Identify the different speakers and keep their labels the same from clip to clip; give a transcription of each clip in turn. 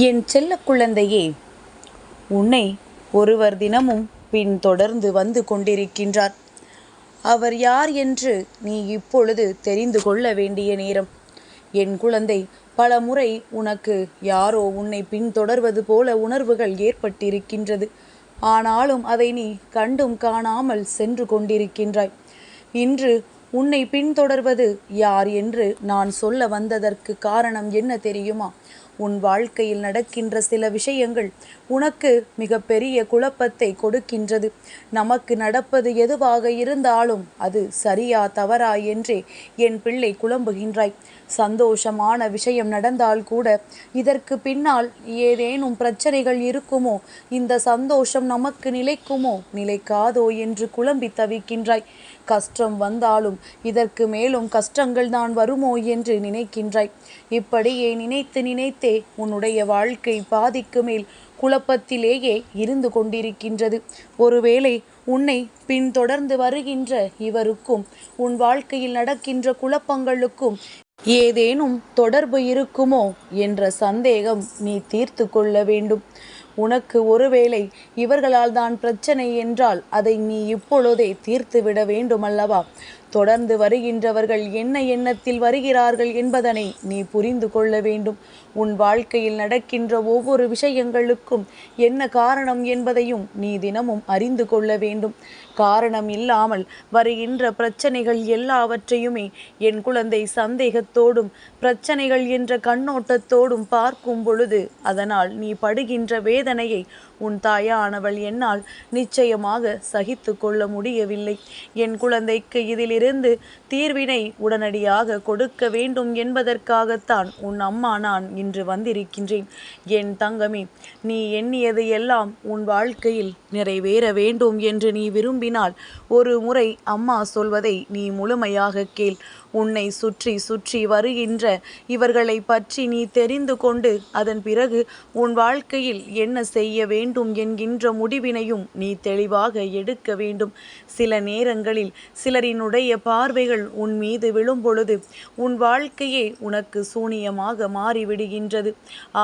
Speaker 1: என் செல்ல குழந்தையே உன்னை ஒருவர் தினமும் பின் தொடர்ந்து வந்து கொண்டிருக்கின்றார். அவர் யார் என்று நீ இப்பொழுது தெரிந்து கொள்ள வேண்டிய நேரம். என் குழந்தை பல முறை உனக்கு யாரோ உன்னை பின்தொடர்வது போல உணர்வுகள் ஏற்பட்டிருக்கின்றது. ஆனாலும் அதை நீ கண்டும் காணாமல் சென்று கொண்டிருக்கின்றாய். இன்று உன்னை பின்தொடர்வது யார் என்று நான் சொல்ல வந்ததற்கு காரணம் என்ன தெரியுமா? உன் வாழ்க்கையில் நடக்கின்ற சில விஷயங்கள் உனக்கு மிகப்பெரிய குழப்பத்தை கொடுக்கின்றது. நமக்கு நடப்பது எதுவாக இருந்தாலும் அது சரியா தவறா என்றே என் பிள்ளை குழம்புகின்றாய். சந்தோஷமான விஷயம் நடந்தால் கூட இதற்கு பின்னால் ஏதேனும் பிரச்சனைகள் இருக்குமோ? இந்த சந்தோஷம் நமக்கு நிலைக்குமோ? நிலைக்காதோ என்று குழம்பி தவிக்கின்றாய். கஷ்டம் வந்தாலும் இதற்கு மேலும் கஷ்டங்கள் தான் வருமோ என்று நினைக்கின்றாய். இப்படியே நினைத்து நினைத்தே உன்னுடைய வாழ்க்கை பாதிக்கு மேல் குழப்பத்திலேயே இருந்து கொண்டிருக்கின்றது. ஒருவேளை உன்னை பின்தொடர்ந்து வருகின்ற இவருக்கும் உன் வாழ்க்கையில் நடக்கின்ற குழப்பங்களுக்கும் ஏதேனும் தொடர்பு இருக்குமோ என்ற சந்தேகம் நீ தீர்த்து கொள்ள வேண்டும். உனக்கு ஒருவேளை இவர்களால் தான் பிரச்சனை என்றால் அதை நீ இப்பொழுதே தீர்த்துவிட வேண்டுமல்லவா? தொடர்ந்து வருகின்றவர்கள் என்ன எண்ணத்தில் வருகிறார்கள் என்பதனை நீ புரிந்து கொள்ள வேண்டும். உன் வாழ்க்கையில் நடக்கின்ற ஒவ்வொரு விஷயங்களுக்கும் என்ன காரணம் என்பதையும் நீ தினமும் அறிந்து கொள்ள வேண்டும். காரணம் இல்லாமல் வருகின்ற பிரச்சனைகள் எல்லாவற்றையுமே என் குழந்தை சந்தேகத்தோடும் பிரச்சனைகள் என்ற கண்ணோட்டத்தோடும் பார்க்கும் பொழுது அதனால் நீ படுகின்ற வேதனையை உன் தாயானவள் என்னால் நிச்சயமாக சகித்து கொள்ள முடியவில்லை. என் குழந்தைக்கு இதிலிருந்து தீர்வினை உடனடியாக கொடுக்க வேண்டும் என்பதற்காகத்தான் உன் அம்மா நான் இன்று வந்திருக்கின்றேன். என் தங்கமே நீ எண்ணியது எல்லாம் உன் வாழ்க்கையில் நிறைவேற வேண்டும் என்று நீ விரும்பினால் ஒரு முறை அம்மா சொல்வதை நீ முழுமையாக கேள். உன்னை சுற்றி சுற்றி வருகின்ற இவர்களை பற்றி நீ தெரிந்து கொண்டு அதன் பிறகு உன் வாழ்க்கையில் என்ன செய்ய வேண்டும் என்கின்ற முடிவினையும் நீ தெளிவாக எடுக்க வேண்டும். சில நேரங்களில் சிலரினுடைய பார்வைகள் உன் மீது விழும் பொழுது உன் வாழ்க்கையே உனக்கு சூனியமாக மாறிவிடுகின்றது.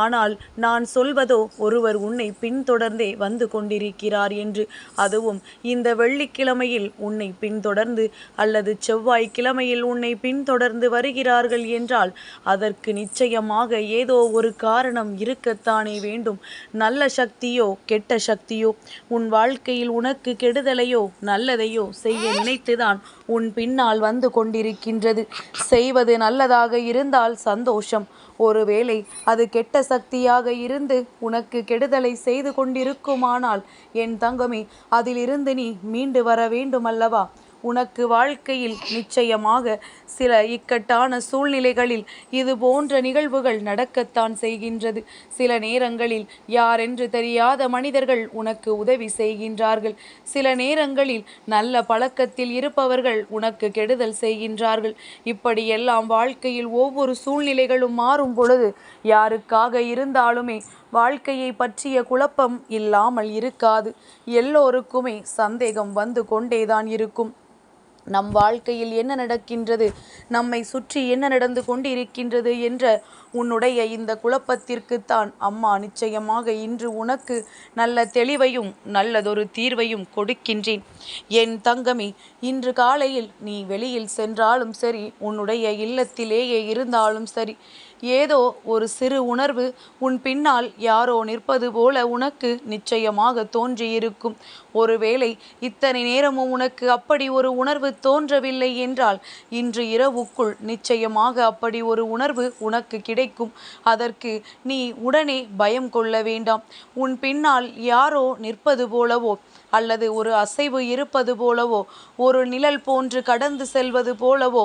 Speaker 1: ஆனால் நான் சொல்வதோ ஒருவர் உன்னை பின்தொடர்ந்தே வந்து கொண்டிருக்கிறார் என்று. அதுவும் இந்த வெள்ளிக்கிழமையில் உன்னை பின்தொடர்ந்து அல்லது செவ்வாய்க்கிழமையில் உன்னை பின்தொடர்ந்து வருகிறார்கள் என்றால் அதற்கு நிச்சயமாக ஏதோ ஒரு காரணம் இருக்கத்தானே வேண்டும். நல்ல சக்தியோ கெட்ட சக்தியோ உன் வாழ்க்கையில் உனக்கு கெடுதலையோ நல்லதையோ செய்ய நினைத்துதான் உன் பின்னால் வந்து கொண்டிருக்கின்றது. செய்வது நல்லதாக இருந்தால் சந்தோஷம். ஒருவேளை அது கெட்ட சக்தியாக இருந்து உனக்கு கெடுதலை செய்து கொண்டிருக்குமானால் என் தங்கமே அதிலிருந்து நீ மீண்டு வர வேண்டுமல்லவா? உனக்கு வாழ்க்கையில் நிச்சயமாக சில இக்கட்டான சூழ்நிலைகளில் இது போன்ற நிகழ்வுகள் நடக்கத்தான் செய்கின்றது. சில நேரங்களில் யாரென்று தெரியாத மனிதர்கள் உனக்கு உதவி செய்கின்றார்கள். சில நேரங்களில் நல்ல பழக்கத்தில் இருப்பவர்கள் உனக்கு கெடுதல் செய்கின்றார்கள். இப்படியெல்லாம் வாழ்க்கையில் ஒவ்வொரு சூழ்நிலைகளும் மாறும் பொழுது யாருக்காக இருந்தாலுமே வாழ்க்கையை பற்றிய குழப்பம் இல்லாமல் இருக்காது. எல்லோருக்குமே சந்தேகம் வந்து கொண்டேதான் இருக்கும். நம் வாழ்க்கையில் என்ன நடக்கின்றது? நம்மை சுற்றி என்ன நடந்து கொண்டு இருக்கின்றது என்ற உன்னுடைய இந்த குழப்பத்திற்குத்தான் அம்மா நிச்சயமாக இன்று உனக்கு நல்ல தெளிவையும் நல்லதொரு தீர்வையும் கொடுக்கின்றேன். என் தங்கமி இன்று காலையில் நீ வெளியில் சென்றாலும் சரி உன்னுடைய இல்லத்திலேயே இருந்தாலும் சரி ஏதோ ஒரு சிறு உணர்வு உன் பின்னால் யாரோ நிற்பது போல உனக்கு நிச்சயமாக தோன்றியிருக்கும். ஒருவேளை இத்தனை நேரமும் உனக்கு அப்படி ஒரு உணர்வு தோன்றவில்லை என்றால் இன்று இரவுக்குள் நிச்சயமாக அப்படி ஒரு உணர்வு உனக்கு கிடைக்கும். அதற்கு நீ உடனே பயம் கொள்ள வேண்டாம். உன் பின்னால் யாரோ நிற்பது போலவோ அல்லது ஒரு அசைவு இருப்பது போலவோ ஒரு நிழல் போன்று கடந்து செல்வது போலவோ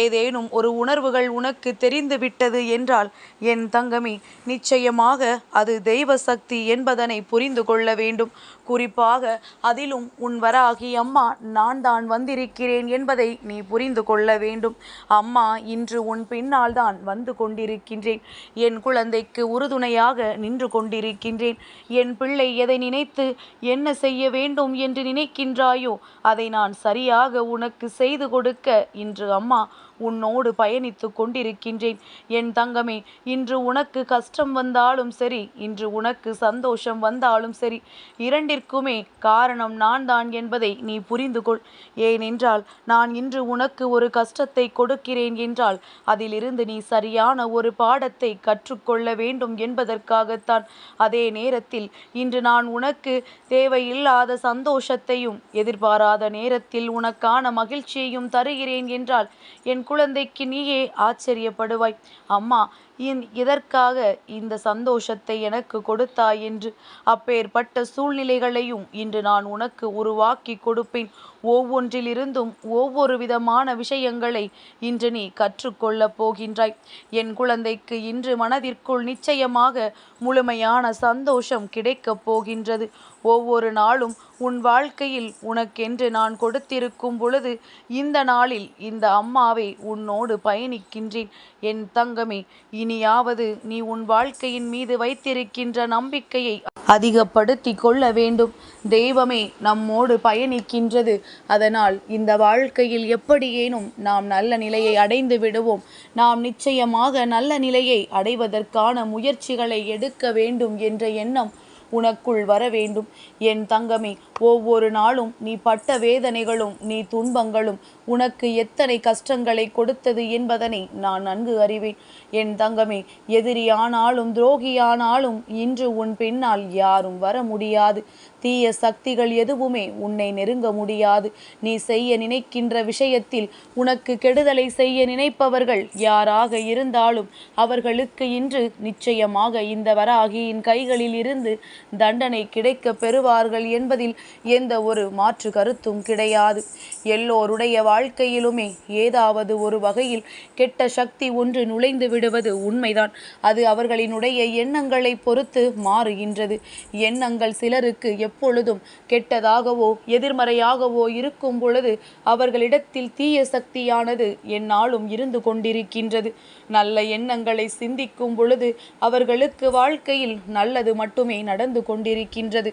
Speaker 1: ஏதேனும் ஒரு உணர்வுகள் உனக்கு தெரிந்துவிட்டது என்றால் என் தங்கமி நிச்சயமாக அது தெய்வ சக்தி என்பதனை புரிந்து கொள்ள வேண்டும். குறிப்பாக அதிலும் உன் வராகி அம்மா நான் தான் வந்திருக்கிறேன் என்பதை நீ புரிந்து கொள்ள வேண்டும். அம்மா இன்று உன் பின்னால் தான் வந்து கொண்டிருக்கின்றேன். என் குழந்தைக்கு உறுதுணையாக நின்று கொண்டிருக்கின்றேன். என் பிள்ளை எதை நினைத்து என்ன செய்ய வேண்டும் என்று நினைக்கின்றாயோ அதை நான் சரியாக உனக்கு செய்து கொடுக்க இன்று அம்மா உன்னோடு பயணித்து கொண்டிருக்கின்றேன். என் தங்கமே இன்று உனக்கு கஷ்டம் வந்தாலும் சரி இன்று உனக்கு சந்தோஷம் வந்தாலும் சரி இரண்டிற்குமே காரணம் நான் தான் என்பதை நீ புரிந்து கொள் ஏனென்றால் நான் இன்று உனக்கு ஒரு கஷ்டத்தை கொடுக்கிறேன் என்றால் அதிலிருந்து நீ சரியான ஒரு பாடத்தை கற்றுக்கொள்ள வேண்டும் என்பதற்காகத்தான். அதே நேரத்தில் இன்று நான் உனக்கு தேவையில்லாத சந்தோஷத்தையும் எதிர்பாராத நேரத்தில் உனக்கான மகிழ்ச்சியையும் தருகிறேன் என்றால் என் குழந்தைக்கு நீயே ஆச்சரியப்படுவாய். அம்மா இன் இதற்காக இந்த சந்தோஷத்தை எனக்கு கொடுத்தாய் என்று? அப்பேற்பட்ட சூழ்நிலைகளையும் இன்று நான் உனக்கு உருவாக்கி கொடுப்பேன். ஒவ்வொன்றிலிருந்தும் ஒவ்வொரு விதமான விஷயங்களை இன்று நீ கற்றுக்கொள்ளப் போகின்றாய். என் குழந்தைக்கு இன்று மனதிற்குள் நிச்சயமாக முழுமையான சந்தோஷம் கிடைக்கப் போகின்றது. ஒவ்வொரு நாளும் உன் வாழ்க்கையில் உனக்கென்று நான் கொடுத்திருக்கும் பொழுது இந்த நாளில் இந்த அம்மாவை உன்னோடு பயணிக்கின்றேன். என் தங்கமே இனியாவது நீ உன் வாழ்க்கையின் மீது வைத்திருக்கின்ற நம்பிக்கையை அதிகப்படுத்தி கொள்ள வேண்டும். தெய்வமே நம்மோடு பயணிக்கின்றது. அதனால் இந்த வாழ்க்கையில் எப்படியேனும் நாம் நல்ல நிலையை அடைந்து விடுவோம். நாம் நிச்சயமாக நல்ல நிலையை அடைவதற்கான முயற்சிகளை எடுக்க வேண்டும் என்ற எண்ணம் உனக்குள் வர வேண்டும். என் தங்கமே ஒவ்வொரு நாளும் நீ பட்ட வேதனைகளும் நீ துன்பங்களும் உனக்கு எத்தனை கஷ்டங்களை கொடுத்தது என்பதனை நான் நன்கு அறிவேன். என் தங்கமே எதிரியானாலும் துரோகியானாலும் இன்று உன் பின்னால் யாரும் வர முடியாது. தீய சக்திகள் எதுவுமே உன்னை நெருங்க முடியாது. நீ செய்ய நினைக்கின்ற விஷயத்தில் உனக்கு கெடுதலை செய்ய நினைப்பவர்கள் யாராக இருந்தாலும் அவர்களுக்கு இன்று நிச்சயமாக இந்த வராகியின் கைகளில் இருந்து தண்டனை கிடைக்க பெறுவார்கள் என்பதில் எந்த ஒரு மாற்று கருத்தும் கிடையாது. எல்லோருடைய வாழ்க்கையிலுமே ஏதாவது ஒரு வகையில் கெட்ட சக்தி ஒன்று நுழைந்து விடுவது உண்மைதான். அது அவர்களினுடைய எண்ணங்களை பொறுத்து மாறுகின்றது. எண்ணங்கள் சிலருக்கு எப்பொழுதும் கெட்டதாகவோ எதிர்மறையாகவோ இருக்கும் பொழுது அவர்களிடத்தில் தீய சக்தியானது என்னாலும் இருந்து கொண்டிருக்கின்றது. நல்ல எண்ணங்களை சிந்திக்கும் பொழுது அவர்களுக்கு வாழ்க்கையில் நல்லது மட்டுமே நடந்து கொண்டிருக்கின்றது.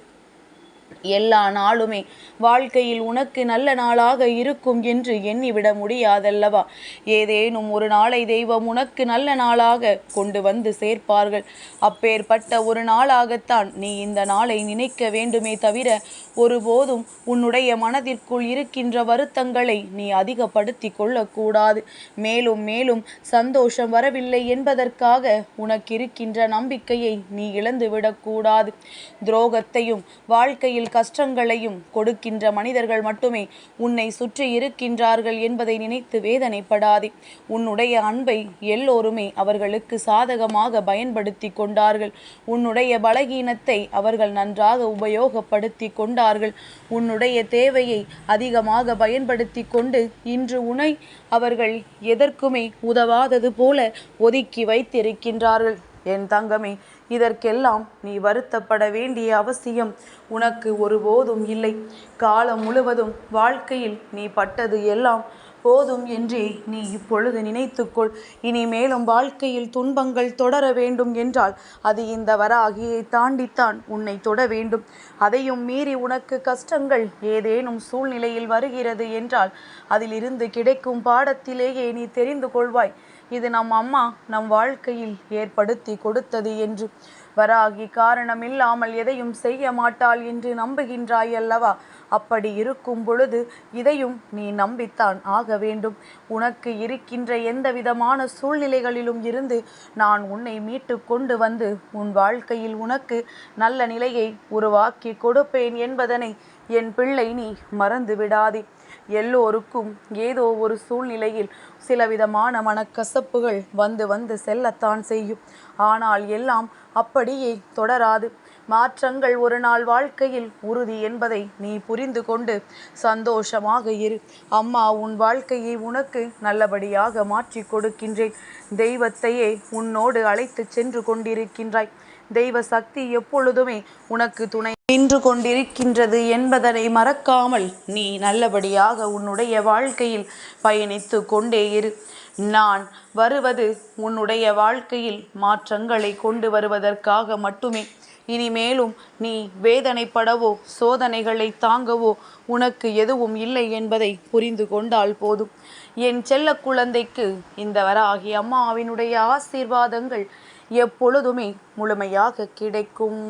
Speaker 1: எல்லா நாளுமே. வாழ்க்கையில் உனக்கு நல்ல நாளாக இருக்கும் என்று எண்ணிவிட முடியாதல்லவா? ஏதேனும் ஒரு நாளை தெய்வம் உனக்கு நல்ல நாளாக கொண்டு வந்து சேர்ப்பார்கள். அப்பேற்பட்ட ஒரு நாளாகத்தான் நீ இந்த நாளை நினைக்க வேண்டுமே தவிர ஒருபோதும் உன்னுடைய மனதிற்குள் இருக்கின்ற வருத்தங்களை நீ அதிகப்படுத்தி கொள்ளக்கூடாது. மேலும் மேலும் சந்தோஷம் வரவில்லை என்பதற்காக உனக்கு இருக்கின்ற நம்பிக்கையை நீ இழந்துவிடக்கூடாது. துரோகத்தையும் வாழ்க்கையில் கஷ்டங்களையும் கொடுக்கின்ற மனிதர்கள் மட்டுமே உன்னை சுற்றி இருக்கின்றார்கள் என்பதை நினைத்து வேதனைப்படாதே. உன்னுடைய அன்பை எல்லோருமே அவர்களுக்கு சாதகமாக பயன்படுத்தி கொண்டார்கள். உன்னுடைய பலகீனத்தை அவர்கள் நன்றாக உபயோகப்படுத்தி கொண்டார்கள். உன்னுடைய தேவையை அதிகமாக பயன்படுத்தி கொண்டு இன்று உன்னை அவர்கள் எதற்குமே உதவாதது போல ஒதுக்கி வைத்திருக்கின்றார்கள். என் தங்கமே இதற்கெல்லாம் நீ வருத்தப்பட வேண்டிய அவசியம் உனக்கு ஒருபோதும் இல்லை. காலம் முழுவதும் வாழ்க்கையில் நீ பட்டது எல்லாம் போதும் என்றே நீ இப்பொழுது நினைத்துக்கொள். இனி மேலும் வாழ்க்கையில் துன்பங்கள் தொடர வேண்டும் என்றால் அது இந்த வராகியை தாண்டித்தான் உன்னை தொட வேண்டும். அதையும் மீறி உனக்கு கஷ்டங்கள் ஏதேனும் சூழ்நிலையில் வருகிறது என்றால் அதிலிருந்து கிடைக்கும் பாடத்திலேயே நீ தெரிந்து கொள்வாய். இது நம் அம்மா நம் வாழ்க்கையில் ஏற்படுத்தி கொடுத்தது என்று. வராகி காரணமில்லாமல் எதையும் செய்ய மாட்டாள் என்று நம்புகின்றாய் அல்லவா? அப்படி இருக்கும் பொழுது இதையும் நீ நம்பித்தான் ஆக வேண்டும். உனக்கு இருக்கின்ற எந்த விதமான சூழ்நிலைகளிலும் இருந்து நான் உன்னை மீட்டு கொண்டு வந்து உன் வாழ்க்கையில் உனக்கு நல்ல நிலையை உருவாக்கி கொடுப்பேன் என்பதனை என் பிள்ளை நீ மறந்து விடாதே. எல்லோருக்கும் ஏதோ ஒரு சூழ்நிலையில் சிலவிதமான மனக்கசப்புகள் வந்து வந்து செல்லத்தான் செய்யும். ஆனால் எல்லாம் அப்படியே தொடராது. மாற்றங்கள் ஒரு நாள் வாழ்க்கையில் உறுதி என்பதை நீ புரிந்து கொண்டு சந்தோஷமாக இரு. அம்மா உன் வாழ்க்கையை உனக்கு நல்லபடியாக மாற்றி கொடுக்கின்றேன். தெய்வத்தையே உன்னோடு அழைத்து சென்று கொண்டிருக்கின்றாய். தெய்வ சக்தி எப்பொழுதுமே உனக்கு துணை நின்று கொண்டிருக்கின்றது என்பதனை மறக்காமல் நீ நல்லபடியாக உன்னுடைய வாழ்க்கையில் பயணித்து கொண்டே இரு. நான் வருவது உன்னுடைய வாழ்க்கையில் மாற்றங்களை கொண்டு வருவதற்காக மட்டுமே. இனிமேலும் நீ வேதனைப்படவோ சோதனைகளை தாங்கவோ உனக்கு எதுவும் இல்லை என்பதை புரிந்து கொண்டால் போதும். என் செல்ல குழந்தைக்கு இந்த வராகி அம்மாவினுடைய ஆசீர்வாதங்கள் எப்பொழுதுமே முழுமையாக கிடைக்கும்.